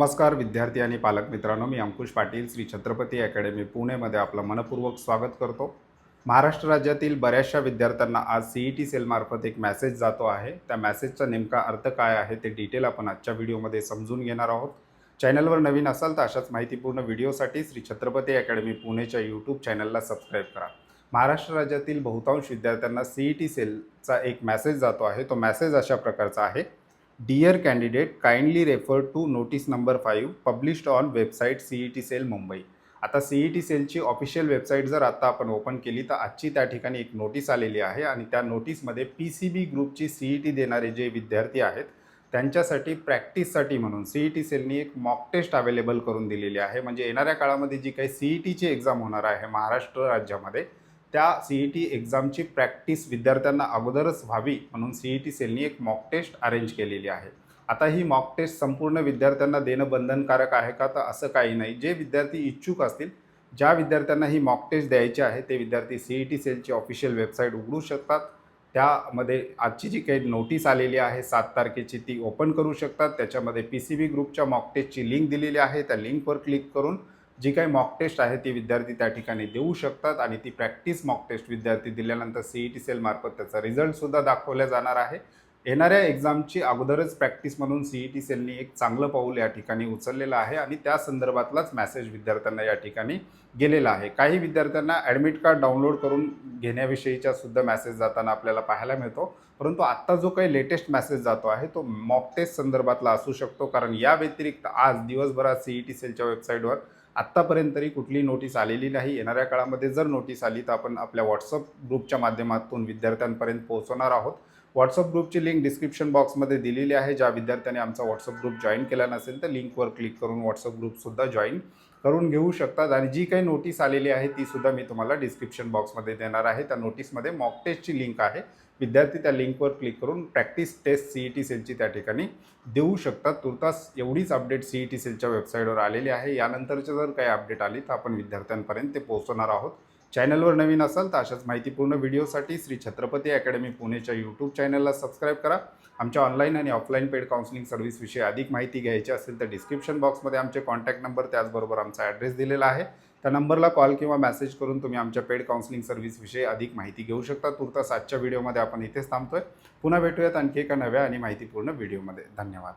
नमस्कार विद्यार्थी आणि पालक मित्रांनो मी अंकुश पाटील श्री छत्रपती अकॅडमी पुणेमध्ये आपलं मनपूर्वक स्वागत करतो. महाराष्ट्र राज्यातील बऱ्याचशा विद्यार्थ्यांना आज सी ई टी सेलमार्फत एक मेसेज जातो आहे. त्या मेसेजचा नेमका अर्थ काय आहे ते डिटेल आपण आजच्या व्हिडिओमध्ये समजून घेणार आहोत. चॅनलवर नवीन असाल तर अशाच माहितीपूर्ण व्हिडिओसाठी श्री छत्रपती अकॅडमी पुणेच्या यूट्यूब चॅनलला सबस्क्राईब करा. महाराष्ट्र राज्यातील बहुतांश विद्यार्थ्यांना सी ई टी सेलचा एक मेसेज जातो आहे. तो मेसेज अशा प्रकारचा आहे. Dear candidate kindly refer to notice number five published on website C E T cell Mumbai आता सी ई टी सेलची ऑफिशियल वेबसाईट जर आता आपण ओपन केली तर आजची त्या ठिकाणी एक नोटीस आलेली आहे आणि त्या नोटीसमध्ये पी सी बी ग्रुपची सी ई टी देणारे जे विद्यार्थी आहेत त्यांच्यासाठी प्रॅक्टिससाठी म्हणून सी ई टी सेलनी एक मॉक टेस्ट अवेलेबल करून दिलेली आहे. म्हणजे येणाऱ्या काळामध्ये जी काही सी ई टीची एक्झाम होणार आहे महाराष्ट्र राज्यामध्ये त्या सी ई टी एक्झामची प्रॅक्टिस विद्यार्थ्यांना अगोदरच व्हावी म्हणून सी ई टी सेलनी एक मॉक टेस्ट अरेंज केलेली आहे. आता ही मॉक टेस्ट संपूर्ण विद्यार्थ्यांना देणं बंधनकारक आहे का? तर असं काही नाही. जे विद्यार्थी इच्छुक असतील ज्या विद्यार्थ्यांना ही मॉक टेस्ट द्यायची आहे ते विद्यार्थी सी ई टी सेलची ऑफिशियल वेबसाईट उघडू शकतात. त्यामध्ये आजची जी काही नोटीस आलेली आहे सात तारखेची ती ओपन करू शकतात. त्याच्यामध्ये पी सी बी ग्रुपच्या मॉक टेस्टची लिंक दिलेली आहे. त्या लिंकवर क्लिक करून जी काही मॉक टेस्ट आहे ती विद्यार्थी त्या ठिकाणी देऊ शकतात आणि ती प्रॅक्टिस मॉक टेस्ट विद्यार्थी दिल्यानंतर सी ई टी सेलमार्फत त्याचा रिझल्टसुद्धा दाखवला जाणार आहे. येणाऱ्या एक्झामची अगोदरच प्रॅक्टिस म्हणून सी ई टी सेलनी एक चांगलं पाऊल या ठिकाणी उचललेलं आहे आणि त्या संदर्भातलाच मेसेज विद्यार्थ्यांना या ठिकाणी गेलेला आहे. काही विद्यार्थ्यांना ॲडमिट कार्ड डाउनलोड करून घेण्याविषयीच्या सुद्धा मेसेज जाताना आपल्याला पाहायला मिळतो. परंतु आत्ता जो काही लेटेस्ट मेसेज जातो आहे तो मॉक टेस्ट संदर्भातला असू शकतो. कारण या व्यतिरिक्त आज दिवसभरात सी ई टी सेलच्या वेबसाईटवर आत्तापर्यंत तरी कुठली नोटीस आलेली नाही. येणाऱ्या काळामध्ये जर नोटीस आली तर आपण आपल्या व्हॉट्सअप ग्रुपच्या माध्यमातून विद्यार्थ्यांपर्यंत पोहोचवणार आहोत. व्हॉट्सअप ग्रुपची लिंक डिस्क्रिप्शन बॉक्समध्ये दिलेली आहे. ज्या विद्यार्थ्यांनी आमचा व्हॉट्सअप ग्रुप जॉईन केला नसेल तर लिंकवर क्लिक करून व्हॉट्सअप ग्रुपसुद्धा जॉईन करून घेऊ शकतात आणि जी काही नोटीस आलेली आहे ती सुद्धा मी तुम्हाला डिस्क्रिप्शन बॉक्समध्ये देणार आहे. त्या नोटीसमध्ये मॉक टेस्टची लिंक आहे. विद्यार्थी त्या लिंकवर क्लिक करून practice test C E T सेलची त्या ठिकाणी देऊ शकतात. तुर्तास एवढीच अपडेट सी ई टी सेलच्या वेबसाईटवर आलेली आहे. यानंतरचे जर काही अपडेट आली तर आपण विद्यार्थ्यांपर्यंत ते पोहोचवणार आहोत. चॅनलवर नवीन असाल तर अशाच माहितीपूर्ण व्हिडिओसाठी श्री छत्रपती अकॅडमी पुणेच्या यूट्यूब चॅनलला सबस्क्राईब करा. आमच्या ऑनलाईन आणि ऑफलाईन पेड काउन्सिलिंग सर्व्हिसविषयी अधिक माहिती घ्यायची असेल तर डिस्क्रिप्शन बॉक्समध्ये आमचे कॉन्टॅक्ट नंबर त्याचबरोबर आमचा ॲड्रेस दिलेला आहे. त्या नंबरला कॉल किंवा मेसेज करून तुम्ही आमच्या पेड काउन्सिलिंग सर्व्हिसविषयी अधिक माहिती घेऊ शकता. तुर्तास आजच्या व्हिडिओमध्ये आपण इथेच थांबतोय. पुन्हा भेटूयात आणखी एका नव्या आणि माहितीपूर्ण व्हिडिओमध्ये धन्यवाद.